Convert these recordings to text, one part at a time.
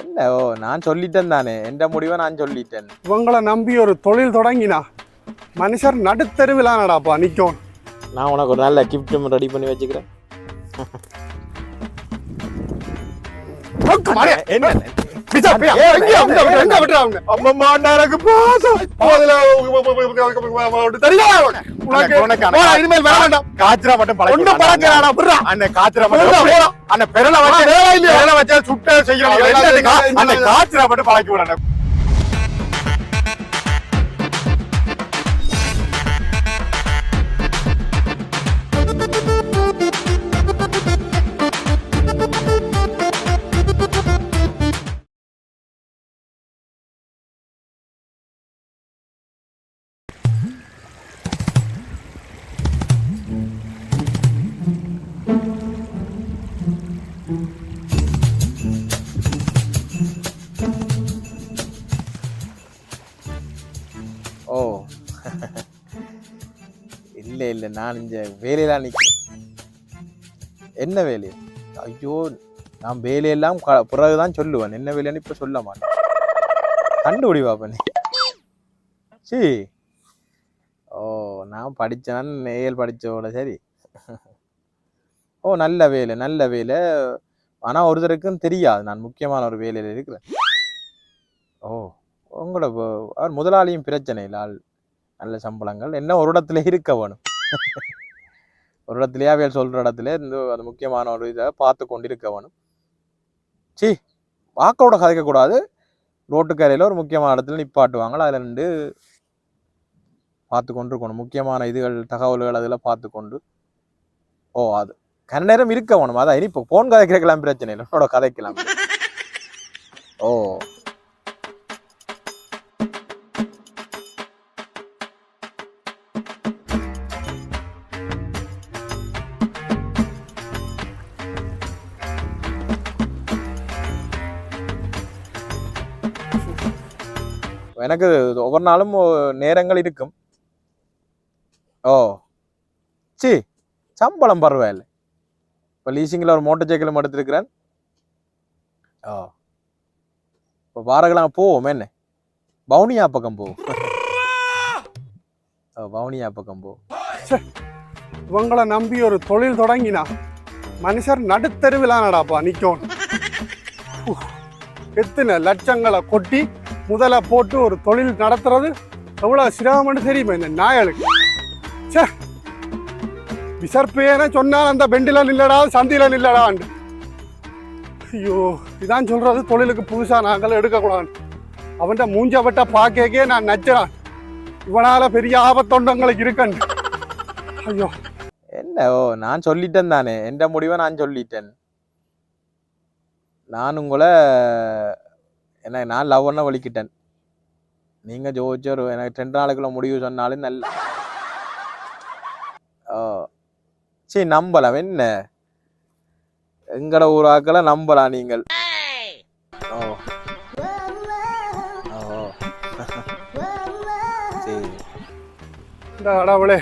என்ன ஓ நான் சொல்லிட்டேன் தானே. எந்த முடிவை நான் சொல்லிட்டேன்? இவங்களை நம்பி ஒரு தொழில் தொடங்கினா மனுஷர் நடுத்தருவிழா நடாப்பா நிற்கும் நான் உனக்கு ஒரு நல்ல கிஃப்ட்டும் ரெடி பண்ணி வச்சுக்கிறேன். என்ன? காய்ச்சரா மட்டும். அந்த காய்ச்சரா மட்டும். அந்த பெரலை வச்சு சுட்ட செய்யணும்? அந்த காய்ச்சரா மட்டும் பழக்கி விடணும் இல்லை இல்லை நான் இந்த வேலையெல்லாம் நிற்கிறேன் என்ன வேலை? ஐயோ நான் வேலையெல்லாம் க- பிறகுதான் சொல்லுவேன். என்ன வேலைன்னு இப்போ சொல்ல மாட்டேன். கண்டுபிடி பாப்பா நீ சி ஓ நான் படித்தேன் ஏஎல் படித்தோட சரி. ஓ நல்ல வேலை நல்ல வேலை. ஆனால் ஒருத்தருக்கும் தெரியாது. நான் முக்கியமான ஒரு வேலையில் இருக்கிறேன். ஓ உங்களோட அவர் முதலாளியும் பிரச்சனை இல்லை ஆள். நல்ல சம்பளங்கள். என்ன ஒரு இடத்துல இருக்க வேணும். ஒரு இடத்துலயே அவையல் சொல்ற இடத்துல இந்த அது முக்கியமான ஒரு இதை பார்த்து கொண்டிருக்க வேணும். சி வாக்கோட கதைக்கக்கூடாது ரோட்டுக்கரையில் ஒரு முக்கியமான இடத்துல நிப்பாட்டுவாங்களா அதில் நின்று பார்த்து கொண்டு இருக்கணும் முக்கியமான இதுகள் தகவல்கள் அதில் பார்த்து கொண்டு ஓ அது கன நேரம் இருக்க வேணும். அதான் இனி இப்போ ஃபோன் கதைக்கலாம் பிரச்சனை இல்லை. உன்னோட கதைக்கலாம். ஓ. எனக்கு ஒவ்வொரு நாளும் நேரங்கள் இருக்கும். ஓ. சி சம்பளம் பரவாயில்ல. இப்போ லீசிங்கில் ஒரு மோட்டர் சைக்கிளும் எடுத்திருக்கிறேன். ஓ. இப்போ வாரங்களாம் போவோம் என்ன? பவுனியா பக்கம் போவோம் ஓ பவுனியா பக்கம் போ. இவங்களை நம்பி ஒரு தொழில் தொடங்கினா மனுஷர் நடுத்தருவிழா நடாப்பா நிற்கும் எத்தனை லட்சங்களை கொட்டி முதல்ல போட்டு ஒரு தொழில் நடத்துறது எவ்வளோ சிரமம்னு தெரியுமா இந்த நாயலுக்கு சே விசர்ப்பேன சொன்னால் அந்த பெண்டில் நில்லடா சந்தில நில்லடான்னு ஐயோ இதான் சொல்றது தொழிலுக்கு புதுசா நாங்கள் எடுக்கக்கூடாது. அவன்கிட்ட மூஞ்ச வட்ட நான் நச்சுறான். இவனால பெரிய ஆபத்தொண்டங்களுக்கு இருக்கன் ஐயோ. என்ன ஓ நான் சொல்லிட்டேன் தானே. எந்த முடிவை நான் சொல்லிட்டேன்? நான் உங்களை என்ன நான் லவ் பண்ண வலிக்கிட்டேன். நீங்க ஜோதிச்சு ஒரு எனக்கு ரெண்டு நாளுக்குள்ள முடிவு சொன்னாலும் நல்ல ஓ. சரி நம்பலாம். என்ன? எங்கட ஊராக்களை நம்பலாம் நீங்கள்? ஓ. ஓ. சரி இந்த கடவுளே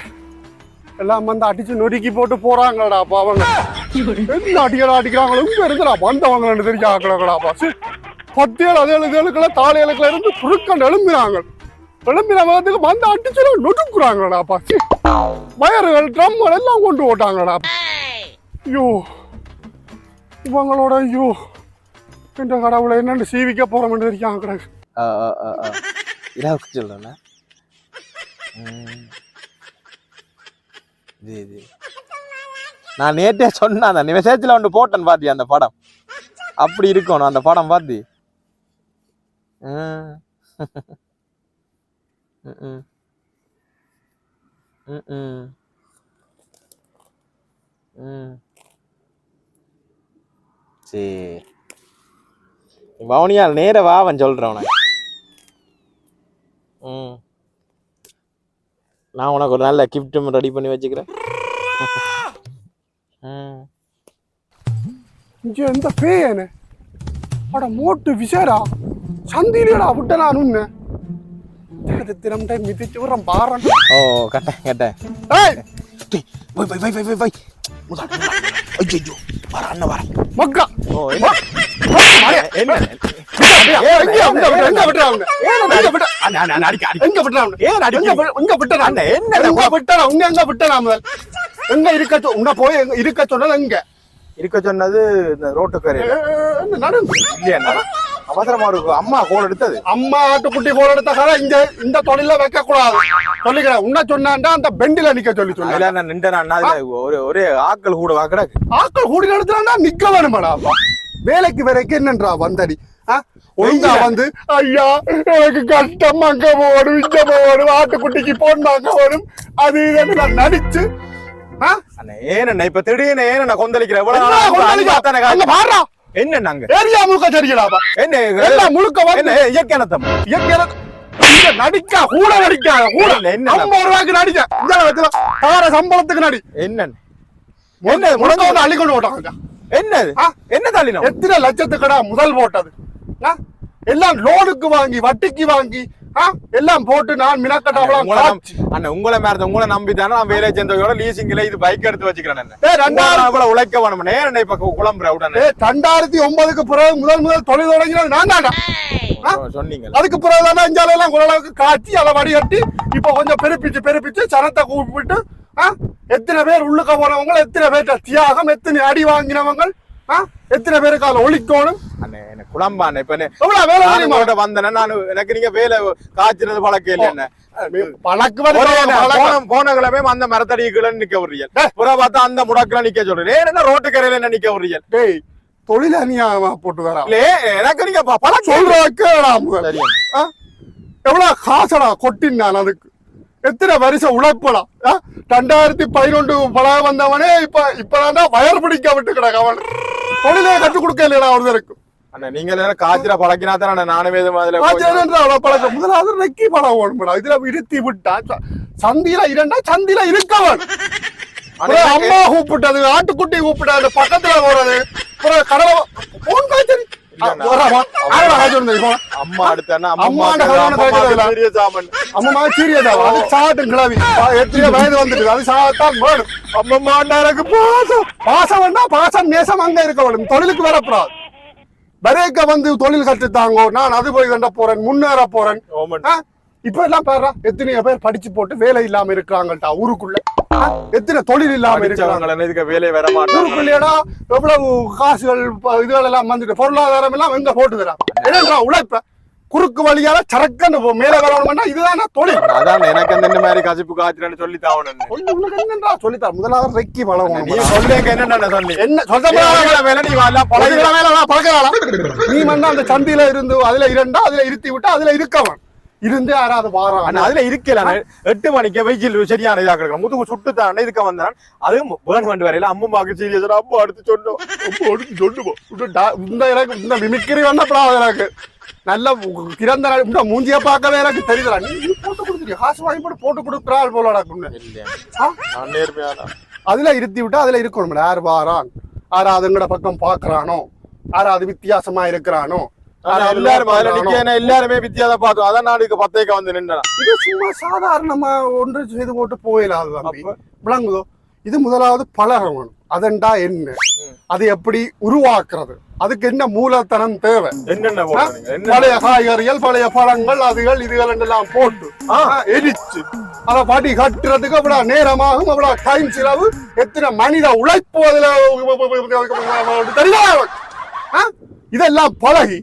எல்லாம் வந்து அடிச்சு நொறுக்கி போட்டு போறாங்கடா அவங்க என்ன அடிக்கடா அடிக்கிறாங்களோ இங்க இருக்கிறா வந்தவங்க தெரிஞ்ச ஆக்கலாக்கடாப்பா பத்து ஏழு அது ஏழு ஏழுக்குள்ள தாலி ஏழுக்குள்ள இருந்து புழுக்கண்டு எழும்பினாங்க. எழும்பின வேகத்துக்கு வந்து அடிச்சு நொடுக்குறாங்கடாப்பா வயர்கள் ட்ரம்கள் எல்லாம் கொண்டு போட்டாங்கடா. ஐயோ. இவங்களோட ஐயோ. இந்த கடவுளை என்னென்னு சீவிக்க போறோம்னு தெரியாங்க கிடக்கு. ஆ ஆ ஆ ஆ. ஜி நான் நேற்றே சொன்னேன் அந்த மெசேஜில் ஒன்று போட்டேன் பாத்தி அந்த படம்? அப்படி இருக்கணும் அந்த படம் பாத்தி. ம் ம் ம் ம் ம் ம் சரி. வவுனியால் நேர வா அவன் சொல்கிறேன் உனக்கு. ம் நான் உனக்கு ஒரு நல்ல கிஃப்ட்டும் ரெடி பண்ணி வச்சுக்கிறேன். ம் இங்க எந்த பேயனு அட மோட்டு விசாரா? சந்திலியடா விட்ட நான் தினம் டைம் மிதிச்சு விடுறேன் பாறன் ஓ கட்டேன் கட்டேன். ஏய்! வை வை வை வை வை வை முதல் ஐயோ வர அண்ணன் வர. மக்கா! ஓ என்ன? என்ன? அண்ணா, அண்ணா, அண்ணா? அண்ணா, இருக்க சொன்னது இந்த நடந்து? இல்லையா அவசரமா இருக்கும் அம்மா கோல் எடுத்தது. அம்மா ஆட்டுக்குட்டி கோல் எடுத்த கதை இங்க இந்த தொழில வைக்க கூடாது சொல்லிக்கிறேன். உன்ன சொன்னாண்டா அந்த பெண்டில நிக்க சொல்லி சொன்னேன் நான் நின்றேன். ஒரு ஒரே ஆட்கள் கூட வாக்கடக்கு ஆக்கள் கூடி நடத்துறாண்டா நிக்க வேணுமாடா. வேலைக்கு வேலைக்கு என்னன்றா வந்தடி? ஒழுங்கா. வந்து ஐயா எனக்கு கஷ்டம் அங்க போகணும் இங்க போகணும் ஆட்டுக்குட்டிக்கு போனாங்க போகணும் அது இதுன்னு நடிச்சு ஆ? அண்ணா ஏன் இப்ப திடீர்னு ஏன் நான் கொந்தளிக்கிறேன் என்ன நாங்க? ஏரியா முழுக்க சரிக்கலாப்பா என்ன எல்லாம் முழுக்க வந்து என்ன இயற்கையான தம் இயற்கையான இங்க நடிக்கா கூட நடிக்காத கூட. என்ன ஐம்பது ரூபாய்க்கு நடிக்க. இந்த வச்சுல தார சம்பளத்துக்கு நடி. என்ன? என்ன முழுக்க வந்து அள்ளி கொண்டு போட்டாங்க. என்னது? என்ன தள்ளினோம் எத்தனை லட்சத்துக்கடா முதல் போட்டது? எல்லாம் லோனுக்கு வாங்கி வட்டிக்கு வாங்கி? எல்லாம் போட்டு நான் மினக்கட்டாவலாம் அண்ணா உங்களை மேல உங்களை நம்பி தானே நான் வேலை செஞ்சவங்களோட லீசிங்ல இது பைக் எடுத்து வச்சுக்கிறேன் ஏய், ரெண்டாயிரம் அவ்வளவு உழைக்க வேணும் நேரம் இப்ப கு- குழம்புற உடனே ரெண்டாயிரத்தி ஒன்பதுக்கு பிறகு முதல் முதல் தொழில் தொடங்கினது நான் தான்டா ஆ? சொன்னீங்க அதுக்கு பிறகு தானே இஞ்சால எல்லாம் ஓரளவுக்கு காய்ச்சி அதை வடிகட்டி இப்போ கொஞ்சம் பெருப்பிச்சு பெருப்பிச்சு சனத்தை கூப்பிட்டு? எத்தனை பேர் உள்ளுக்க போனவங்க எத்தனை பேர்ட்ட தியாகம் எத்தனை அடி வாங்கினவங்க? எத்தனை பேருக்கு அதில் ஒழிக்கணும்? அண்ணே குழம்பாண்ணே இப்ப எவ்வளவு வேலை தெரியுமா? வந்தேன்னா நான் எனக்கு நீங்க வேலை காய்ச்சறது பழக்கம் இல்லை என்ன பழக்கம். போன கிழமை அந்த மரத்தடிக்குள்ள நிக்க விடுறீங்க. புறா பார்த்தா அந்த முடக்குல நிக்க சொல்றேன் ஏன் என்ன ரோட்டு கரையில என்ன நிக்க விடுறீங்க? டேய் தொழில் அநியாயமா போட்டு வரா இல்ல எனக்கு நீங்க ப- பழக்கம் சொல்றா சரி. எவ்வளவு காசடா கொட்டின் நான் அதுக்கு. எத்தனை வருஷம் உழைப்படா. ஆ? ரெண்டாயிரத்தி பதினொன்று பழக வந்தவனே இப்ப இப்பதான் வயர் பிடிக்க விட்டு கிடக்கு அவன். தொழிலே கற்றுக் கொடுக்க இல்லையா ஒருத்தருக்கு அண்ணா நீங்க காய்ச்சல பழக்கினா தான் நானும் எதுவும் அதுல அவ்வளவு பழக்கம். முதலாவது ரெக்கி படம் ஓடும்டா. இதுல இருத்தி விட்டா ச- சந்தியில இரண்டா சந்தியில இருக்கவன். அம்மா கூப்பிட்டது ஆட்டுக்குட்டி கூப்பிட்டது பக்கத்துல போறது. கடலை அம்மா அம்மா அடுத்தா அம்மாண்ட கல்யாணம் கேட்கறதில்ல. அம்மா சீரியஸா அது சாட்டு கிளவி. எத்தனையோ வயது வந்துட்டு அது சாத்தான் வேணும். அம்மா எனக்கு பாசம். பாசம் வேணா பாசம் நேசம் அங்க இருக்க வேணும் தொழிலுக்கு வரப்படாது பரேக்க வந்து தொழில் கற்றுத்தாங்கோ நான் அது போய் கண்ட போறேன் முன்னேற போறேன்? இப்ப எல்லாம் பாரு எத்தனையோ பேர் படிச்சு போட்டு வேலை இல்லாம இருக்கிறாங்கட்டா ஊருக்குள்ள? எத்தனை தொழில் இல்லாம இருக்கிறாங்க? வேலையை வர மாட்டாங்க எவ்வளவு காசுகள் இதுகள் எல்லாம் வந்துட்டு பொருளாதாரம் எல்லாம் எங்க போட்டுக்கிறான் என்னன்றா உழைப்ப? குறுக்கு வழியால சரக்கன்னு போ- மேல வரணும்னா இதுதானே தொழில்? அதான் எனக்கு அந்த மாதிரி கசிப்பு காய்ச்சலன்னு சொல்லி தாவணும். சொல்லு, என்னன்றா சொல்லித்தா முதலாவது ரெக்கி வளம் நீ சொல்லேங்க என்ன சொன்னி என்ன சொல்ல வேலை நீ எல்லாம் பழகி நீ வந்து அந்த சந்தியில இருந்து அதுல இரண்டா அதுல இருத்தி விட்டு அதுல இருக்கவன். இருந்து யாராவது வாரான் அண்ணா, அதுல இருக்கல எட்டு மணிக்கு வெயில் சரியான இதா கிடக்கும் முதுகு சுட்டு தான் இதுக்க வந்தான். அதுவும் பேர்ன் பண்ணி வரையில அம்மாக்கு சீரியஸ் அப்பா அடுத்து சொன்னோம் அடுத்து சொல்லுவோம் இந்த டா- இந்த எனக்கு இந்த மிமிக்கிரி வந்தப்படாது எனக்கு. நல்ல திறந்த இந்த மூஞ்சிய பார்க்கவே எனக்கு தெரியுதுடா. நீ போட்டு கொடுத்துருக்க காசு வாங்கி போட்டு போட்டு கொடுக்குறாள் போல நேர்மையான? அதுல இருத்தி விட்டு அதுல இருக்கணும் யார் வாரான்? யாராவது எங்கட பக்கம் பாக்குறானோ யாராவது வித்தியாசமா இருக்கிறானோ? எல்லாரும் அதுல பார்க்கறானோ? நிக்க எல்லாருமே வித்தியாசம் பார்த்தோம் அதான் நான் இதுக்கு பத்தேக்க வந்து நின்றேன் இது சும்மா சாதாரணமா ஒன்று செய்து போட்டு போயிடாது தம்பி? விளங்குதோ இது முதலாவது பழகணும் அதண்டா என்ன அது எப்படி உருவாக்குறது அதுக்கு என்ன மூலத்தனம் தேவை பழைய காய்கறிகள் பழைய பழங்கள் அதுகள் இதுகள் எல்லாம் போட்டு எரிச்சு அதை பாட்டி கட்டுறதுக்கு அவ்வளவு நேரமாகும் அவ்வளவு டைம் செலவு எத்தனை மனித உழைப்பு அதுல தெரியாது? இதெல்லாம் பழகி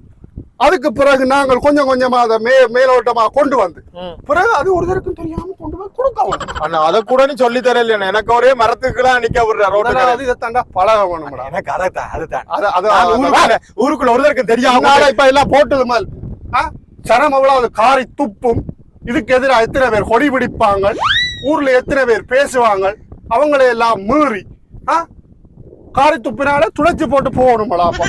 அதுக்கு பிறகு நாங்கள் கொஞ்சம் கொஞ்சமா அதை மே மேலோட்டமா கொண்டு வந்து. பிறகு அது ஒருத்தருக்கும் தெரியாம கொண்டு போய் கொடுக்கவும். அண்ணா அத கூட நீ சொல்லி தரல எனக்கு ஒரே மரத்துக்குலாம் நிக்க விடுற ரோட்டு முதலாவது இதை தாண்டா பழக வேணும்டா எனக்கு அதான் அதுதான் அது அது அது- ஊருக்குள்ள ஊருக்குள்ள ஒருத்தருக்கு தெரியாம இப்ப எல்லாம் போட்டது மேல். ஆ? சனம் அவ்வளவு காரி துப்பும். இதுக்கு எதிராக எத்தனை பேர் கொடி பிடிப்பாங்க ஊர்ல எத்தனை பேர் பேசுவாங்க அவங்களை எல்லாம் மீறி? காரி துப்பினால துடைச்சு போட்டு போகணும்லாப்பா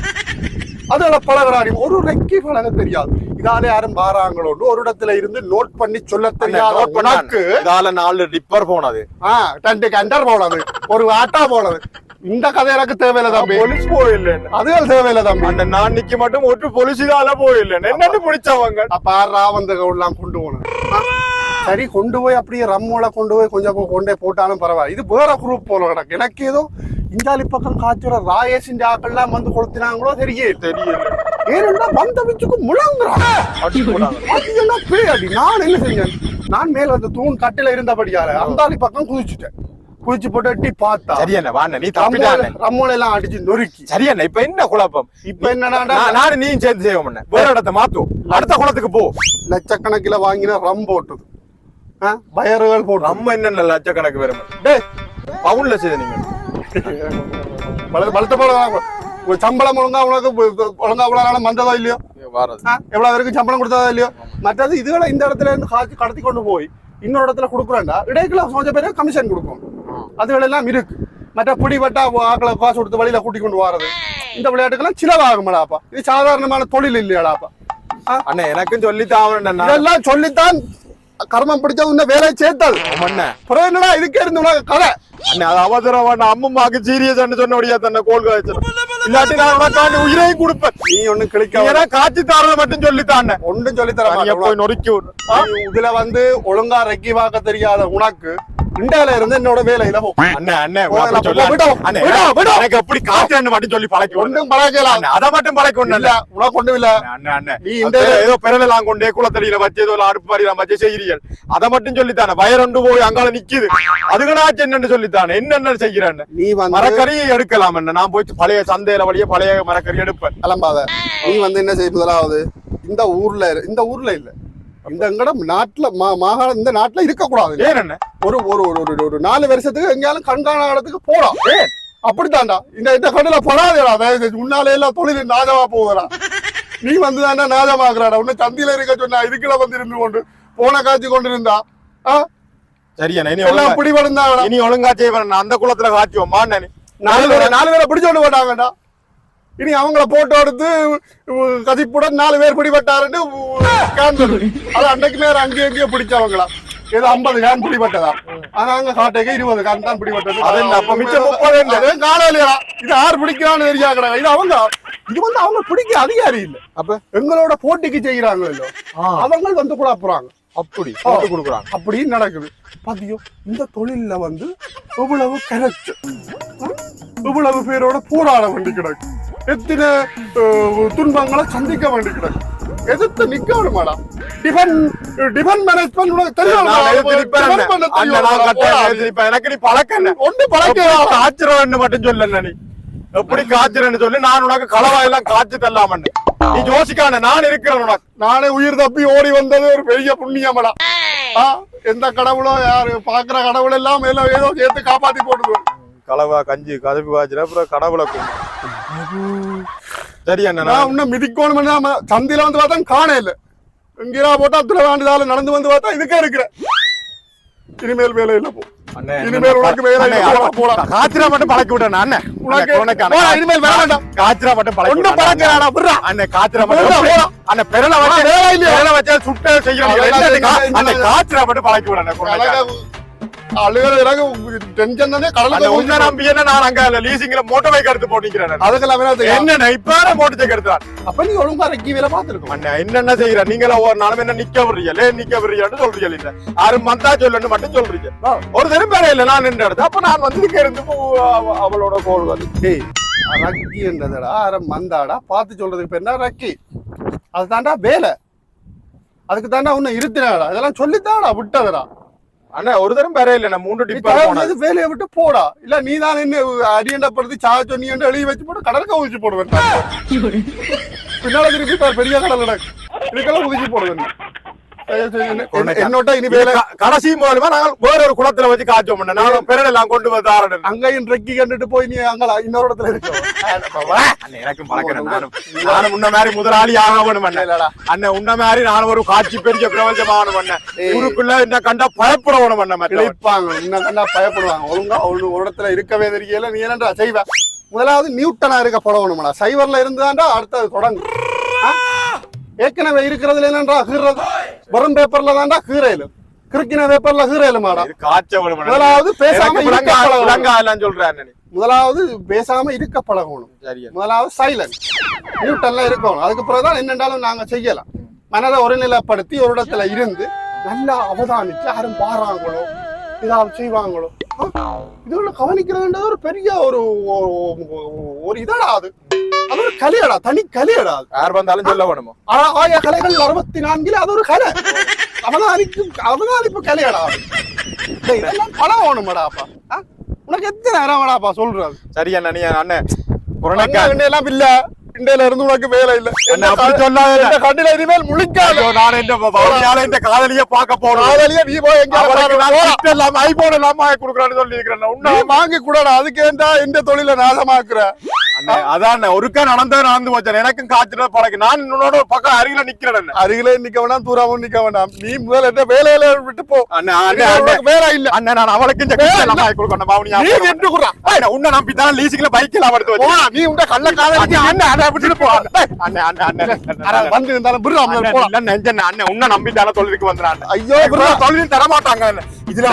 அதுல பழகிறாடி ஒரு ரெக்கி பழக தெரியாது. இதால யாரும் பாராங்களோன்னு ஒரு இடத்துல இருந்து நோட் பண்ணி சொல்ல தெரியாத உனக்கு. இதால நாலு டிப்பர் போனது ஆ ரெண்டு கண்டர் போனது ஒரு ஆட்டா போனது இந்த கதை எனக்கு தேவையில்லை தம்பி. போலீஸ் போயில்ல அதுகள் தேவையில்லை தம்பி. அந்த நான் நிக்க மட்டும் ஒரு போலீஸால போயில்ல என்னன்னு பிடிச்சவங்க. பாரா வந்து எல்லாம் கொண்டு போனேன் சரி கொண்டு போய் அப்படியே ரம்மோல கொண்டு போய் கொஞ்சம் கொண்டே போட்டாலும் பரவாயில்ல. இது வேற குரூப் போல கிடக்கு. எனக்கு ஏதோ இஞ்சாலி பக்கம் காய்ச்சுற ராயேஷின் ஆக்கள்லாம் வந்து கொளுத்தினாங்களோ தெரியல. தெரியல. ஏனென்றா வந்த வச்சுக்கு முழங்குறான். அடி போடாங்க அது என்ன பேய் அடி. நான் என்ன செஞ்சேன் நான் மேல அந்த தூண் கட்டில இருந்தபடியால அந்தாலி பக்கம் குதிச்சுட்டேன். குதிச்சு போட்டு எட்டி பார்த்தா சரியண்ணே வாண்ணே நீ தப்பிட்டானே ரம்மோல எல்லாம் அடிச்சு நொறுக்கி. சரியண்ணே இப்ப என்ன குழப்பம்? இப்ப என்னடா நான் நீயும் சேர்ந்து செய்வோம் வேற இடத்த மாத்துவோம். அடுத்த குளத்துக்கு போ. லட்சக்கணக்கில் வாங்கின ரம் போட்டுது. ஆ, பயறுகள் போட்டு நம்ம என்ன லட்சக்கணக்கு வரும் டேய் பவுன்ல செய்த நீங்க. போல ஒரு சம்பளம் ஒழுங்கா உனக்கு ஒழுங்கா அவ்வளவு நாளும் வந்ததோ இல்லையோ? எவ்வளவு பேருக்கு சம்பளம் கொடுத்ததோ இல்லையோ? மற்றது இதுகளை இந்த இடத்துல இருந்து காய்ச்சி கடத்தி கொண்டு போய் இன்னொரு இடத்துல கொடுக்குறேன்டா இடைக்குள்ள கொஞ்சம் பேர் கமிஷன் கொடுக்கும். அதுகள் எல்லாம் இருக்கு. மற்ற பிடிபட்டா ஆக்களை காசு கொடுத்து வழியில கூட்டி கொண்டு வரது. இந்த விளையாட்டுக்கெல்லாம் சிலவாகுமாடாப்பா இது சாதாரணமான தொழில் இல்லையாடாப்பா அண்ணே எனக்கும் சொல்லி தாவண்ணா இதெல்லாம் சொல்லித்தான் கர்மம் பிடிச்சது உன்ன வேலையை சேர்த்தது. அப்புறம் என்னடா இதுக்கே இருந்து உனக்கு கதை? அண்ணே அது அவசரம் வேண்டாம் அம்மம்மாக்கு சீரியஸ் சொன்னபடியா தன்னை கோல் காய்ச்சல் இல்லாட்டி நான் உனக்காண்டி உயிரையும் கொடுப்பேன். நீ ஒண்ணும் கிளிக்க ஏன்னா காட்சி தாரத மட்டும் சொல்லித்தானே ஒன்றும் சொல்லி தர நீங்க மாட்டேன். போய் நொறுக்கி இதுல வந்து ஒழுங்கா ரெக்கி பார்க்க தெரியாத உனக்கு இண்டால இருந்து என்னோட வேலையில அப்படி. எனக்கு எப்படி காட்டுறேன்னு மட்டும் சொல்லி பழக்கி. ஒன்றும் அண்ணே, அதை மட்டும் பழக்கி விடணும் இல்ல உனக்கு ஒண்ணும் இல்ல. அண்ணே அண்ணே நீ இந்த ஏதோ பிறலாம் கொண்டே குளத்தடியில வச்சு ஏதோ அடுப்பு மாதிரி வச்சு செய்கிறீர்கள் அதை மட்டும் சொல்லித்தானே வயரண்டு போய் அங்கால நிக்குது. அதுகனாச்சு என்னன்னு சொல்லித்தானே என்னென்ன செய்கிறேன்னு. நீ வந்து மரக்கறியை எடுக்கலாம் என்ன நான் போய் பழைய சந்தையில வழிய பழைய மரக்கறி எடுப்பேன். கிளம்பாத. நீ வந்து என்ன செய்ய முதலாவது? இந்த ஊர்ல இந்த ஊர்ல இல்ல. இந்த இடம் நாட்டுல மாகாணம் இந்த நாட்டுல இருக்க கூடாது ஏன் என்ன? ஒரு ஒரு ஒரு ஒரு- ஒரு நாலு வருஷத்துக்கு எங்கேயாலும் கண்காண இடத்துக்கு போலாம். அப்படித்தான்டா. இந்த இந்த கடையில படாதேடா. உன்னாலே எல்லாம் தொழில் நாஜமா போகுதுடா. நீ வந்து தானே நாஜமாக்குறாடா உன்னை சந்தியில இருக்க சொன்னா இதுக்குள்ள வந்து இருந்து கொண்டு போன காட்சி கொண்டு இருந்தா ஆ? சரியா இனி எல்லாம் பிடிபடுந்தாடா இனி ஒழுங்கா செய்வேன் அந்த குளத்துல காய்ச்சுவோம். மாண்ணே நாலு பேரை நாலு பேரை பிடிச்சு கொண்டு போட்டாங்கடா. இனி அவங்கள போட்டோ எடுத்து கசிப்புடன் நாலு பேர் பிடிபட்டாருன்னு கேன்சல் அது அன்னைக்கு நேரம் அங்கேயும் எங்கேயும் பிடிச்சவங்களா? ஏதோ ஐம்பது கேன் பிடிபட்டதா? ஆனா அங்க காட்டுக்கு இருபது கேன் தான் பிடிபட்டது. அது என்ன, அப்ப மிச்சம் முப்பது காலையிலயா இது யார் பிடிக்கிறான்னு தெரியாக்கடா இது அவங்க. இது வந்து அவங்க பிடிக்க அதிகாரி இல்ல. அப்ப? எங்களோட போட்டிக்கு செய்யறாங்க இல்ல. அவங்க வந்து குழப்புறாங்க அப்படி போட்டு கொடுக்குறாங்க. அப்படி நடக்குது. பாத்தியோ இந்த தொழில்ல வந்து இவ்வளவு கரெக்ட் இவ்வளவு பேரோட போராட வேண்டி கிடக்கு. எத்தனை துன்பங்களை சந்திக்க வேண்டி கிடக்கு எதிர்த்து நிக்க விடுமாடா டிஃபன் டிஃபன் மேனேஜ்மெண்ட் உனக்கு தெரியும். எனக்கு நீ? ஒன்று எப்படி பழக்க காய்ச்சுறவன்னு மட்டும் சொல்லல நீ. எப்படி காய்ச்சுறேன்னு சொல்லி. நான் உனக்கு களவாயெல்லாம் காய்ச்சி தரலாமன்னு நீ யோசிக்கான நான் இருக்கிறேன் உனக்கு. நானே உயிர் தப்பி ஓடி வந்தது ஒரு பெரிய புண்ணியமடா எந்த கடவுளோ யாரு பாக்குற கடவுள் எல்லாம் எல்லாம் ஏதோ சேர்த்து காப்பாத்தி போட்டுது களவா கஞ்சி கதப்பி வாச்சிட அப்புறம் கடவுளை சரி அண்ணா நான் இன்னும் மிதிக்கணும் நாம வந்து பார்த்தா காண இல்ல இங்கேயா போட்டா அத்தனை ஆண்டுதால நடந்து வந்து பார்த்தா இதுக்கே இருக்கிறேன் இனிமேல் வேலை இல்ல போ அண்ணே, இனிமேல் உனக்கு வேலை போடா. காய்ச்சலா மட்டும் பழக்கி விட்டேன் அண்ணே உனக்கு உனக்கு இனிமேல் வேலை வேண்டாம். காய்ச்சலா மட்டும் பழக்கி அண்ணே. பழக்கிறாடா, விட்றா. அண்ணே காய்ச்சலா போடா, மட்டும். அண்ணே பெரல வச்சு வேலை இல்லையா? பெரல வச்சு சுட்ட செய்யணும் இந்த- காய்ச்சலா மட்டும் பழக்கி விடணும் அழகா அழுகிற எனக்கு டென்ஷன் தானே கடலுக்கு உன்ன போயிட்டு நம்பி என்ன நான் அங்க லீசிங்ல மோட்டர் பைக் எடுத்து போட்டிக்கிறேன் அதுக்கெல்லாம். என்ன இப்ப மோட்டர் எடுத்துறான். அப்ப நீ ஒழுங்கா ரெக்கி வேலை பார்த்துருக்கோம் அண்ணா என்னென்ன செய்யற? நீங்களா ஒரு நாளும் என்ன நிக்க விடுறீங்க? நிக்க விடுறீங்கன்னு சொல்றீங்க இல்ல. யாரும் மந்தா சொல்லன்னு மட்டும் சொல்றீங்க. ஒரு தினம் பேர இல்ல நான் நின்ற இடத்து அப்ப நான் வந்து இதுக்கு இருந்து அவளோட கோல் வந்து. டேய் ரக்கின்றதடா அரை மந்தாடா பார்த்து சொல்றதுக்கு பேர் என்ன? ரக்கி அது தாண்டா வேலை. அதுக்கு தாண்டா உன்னை இருத்தினாடா. இதெல்லாம் சொல்லித்தாடா விட்டதுடா. அண்ணா ஒரு தரம் பேர இல்ல நான் மூன்று நீ டிப்பா செய்து வேலையை விட்டு போடா. இல்ல நீ தான் என்ன அடியண்டப்படுத்தி சா சொன்னி எழுதி வச்சு போட்டு கடற்க ஊசி போடுவேன் பின்னால திருப்பி பாரு, பெரிய கடல் நடக்கு. இதுக்கெல்லாம் ஊசி போடுவேன். நீ. தயவு செய்து என்ன- என்ன- என்னோட்ட இனி கடைசி மூலமா நாங்கள் வேற ஒரு குளத்துல வச்சு காய்ச்சோம் பண்ண நானும் பெரல் எல்லாம் கொண்டு வந்து ஆரணும் அங்கேயும் ரெக்கி கண்டுட்டு போய் நீ அங்க இன்னொரு இடத்துல இருக்க எனக்கும் பழக்கிறேன் நானும் உன்ன மாதிரி முதலாளி ஆகணும் அண்ணன் இல்லடா. அண்ணன் உன்ன மாதிரி நானும் ஒரு காட்சி பெரிய பிரபஞ்சமாகணும் அண்ணன் ஏய். ஊருக்குள்ள என்ன கண்டா பயப்படணும் அண்ணன். இழைப்பாங்க. இன்னும் கண்டா பயப்படுவாங்க. ஒழுங்கா ஒரு இடத்துல இருக்கவே தெரியல நீ என்னடா செய்வ? முதலாவது நியூட்டனா இருக்க பழகணும்டா. சைவர்ல இருந்துதான்டா அடுத்தது தொடங்கு ஆ? ஏற்கனவே இருக்கிறதுல என்னன்றா? கீறது வெறும் பேப்பர்ல தான்டா கீரையில கிறுக்கின பேப்பர்ல விட மாட்டேன். முதலாவது பேசாம சொல்றேன். முதலாவது பேசாம இருக்க பழகணும் சரியா. முதலாவது சைலண்ட் நியூட்டன்ல இருக்கணும். அதுக்கு பிறகுதான் என்னென்றாலும் நாங்க செய்யலாம். மனதை ஒருநிலைப்படுத்தி ஒரு இடத்துல இருந்து நல்லா அவதானிச்சு யாரும் பாடுறாங்களோ ஏதாவது செய்வாங்களோ இதுல கவனிக்கிறதுன்றது ஒரு பெரிய ஒரு ஒரு- இதடா அது. அது ஒரு கலையடா தனி கலையடா யார் வந்தாலும் சொல்ல வேணுமோ? ஆனா ஆய கலைகள் அறுபத்தி நான்கில் அது ஒரு கலை. அவதானிக்கும் அவதானிப்பு கலையடா இதெல்லாம் படம் வேணுமாடா அப்பா? உனக்கு எத்தனை நேரமாடாப்பா சொல்றது? சரி அண்ணா நீ அண்ணன் அண்ணா எல்லாம் இல்ல இண்டையில இருந்து உனக்கு வேலை இல்ல. அண்ணா, அப்படி சொல்லாத. இந்த கண்ணில இனிமேல் முழிக்காத. நான் இந்த வவுனியால இந்த காதலிய பார்க்க போறோம் காதலியா நீ போய் எங்க எல்லாம் ஐபோன் எல்லாம் வாங்கி கொடுக்குறான்னு சொல்லி இருக்கிறேன் உன்ன. வாங்கி கூடடா. அதுக்கு ஏன்டா இந்த தொழில நாசமாக்குற? அதான் ஒருக்கா நடந்தா நடந்து போச்சேன் எனக்கும் காய்ச்சல பழகு நான் உன்னோட பக்கம் அருகில நிக்கிறேன். அருகிலே நிக்க வேண்டாம் தூராவும் நிக்க வேண்டாம் நீ முதல்ல என்ன வேலையில விட்டு போ வேலை இல்ல அண்ணே, நான் அவளுக்கு கொடுக்கணும் அண்ணே, உன்னை நம்பி தான் லீசிங்ல பைக் எல்லாம் எடுத்து போடா வச்சேன் நீ உண்ட கள்ள காதலிக்கு அண்ணே, அண்ணே, அண்ணே, விட்டுட்டு போ. அண்ணே, அண்ணே, அண்ணே, அண்ணே, அண்ணே, அட, வந்து இருந்தாலும் விடுறா அண்ணே, முதல்ல போடா இல்ல, நெஞ்சண்ணே, அண்ணே, உன்னை நம்பிட்டால தொழிலுக்கு வந்துடுறான் ஐயோ தொழில் தர மாட்டாங்க. இதுல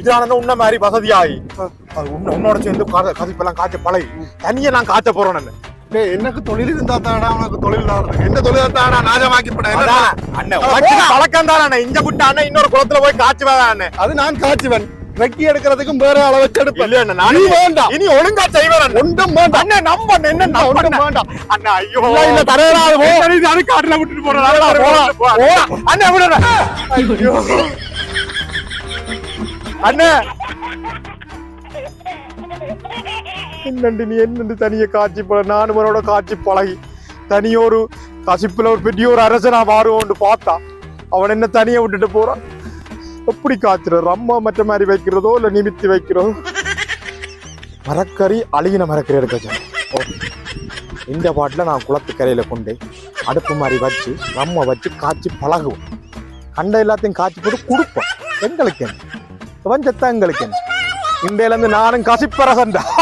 இதுல உன்ன மாதிரி அது உன்ன- உன்னோட சேர்ந்து கதை- கதைப்பெல்லாம் காய்ச்ச பழகி தனியா நான் காய்ச்ச போறேன் அண்ணே. டேய் எனக்கு தொழில் இருந்தா தாடா உனக்கு தொழில் நாடுறது என்ன தொழில் தாடா நாஜமாக்கி போட அதான், அண்ணே, உனக்கு பழக்கம் தானே. இங்க விட்டு அண்ணே இன்னொரு குளத்துல போய் காய்ச்சுவேன் அண்ணே அது நான் காய்ச்சுவன் ரெக்கி எடுக்கிறதுக்கும் வேற அளவு வச்செடுப்பேன் இல்ல நான் நீ வேண்டாம். இனி ஒழுங்கா செய்வேன். ஒன்றும் வேண்டாம் அண்ணே அண்ணே, என்ன ஒன்றும். வேண்டாம் அண்ணே, ஐயோ. இல்ல, இல்ல, தரையறாது, போ. சரி, இது அது காட்டுல விட்டுட்டு போடா. அண்ணே, விடுடா. ஐயோ. அண்ணே என்னண்டு நீ என்னண்டு தனிய காட்சி பழ நானும் அவரோட காட்சி பழகி. தனியொரு கசிப்புல ஒரு பெரிய ஒரு அரசனா மாறுவோன்னு பார்த்தா. அவன் என்ன தனியை விட்டுட்டு போறான்? எப்படி காய்ச்சுறது அம்மா மற்ற மாதிரி வைக்கிறதோ இல்ல நிமித்தி வைக்கிறதோ? மரக்கறி அழுகின மரக்கறி எடுக்க ஓ. இந்த பாட்டில் நான் குளத்துக்கரையில கொண்டு அடுப்பு மாதிரி வச்சு நம்ம வச்சு காய்ச்சி பழகுவோம். கண்ட எல்லாத்தையும் காய்ச்சி போட்டு கொடுப்போம். எங்களுக்கு என்ன? இவன் எங்களுக்கு என்ன? இண்டையில இருந்து நானும் கசிப்பரசன்டா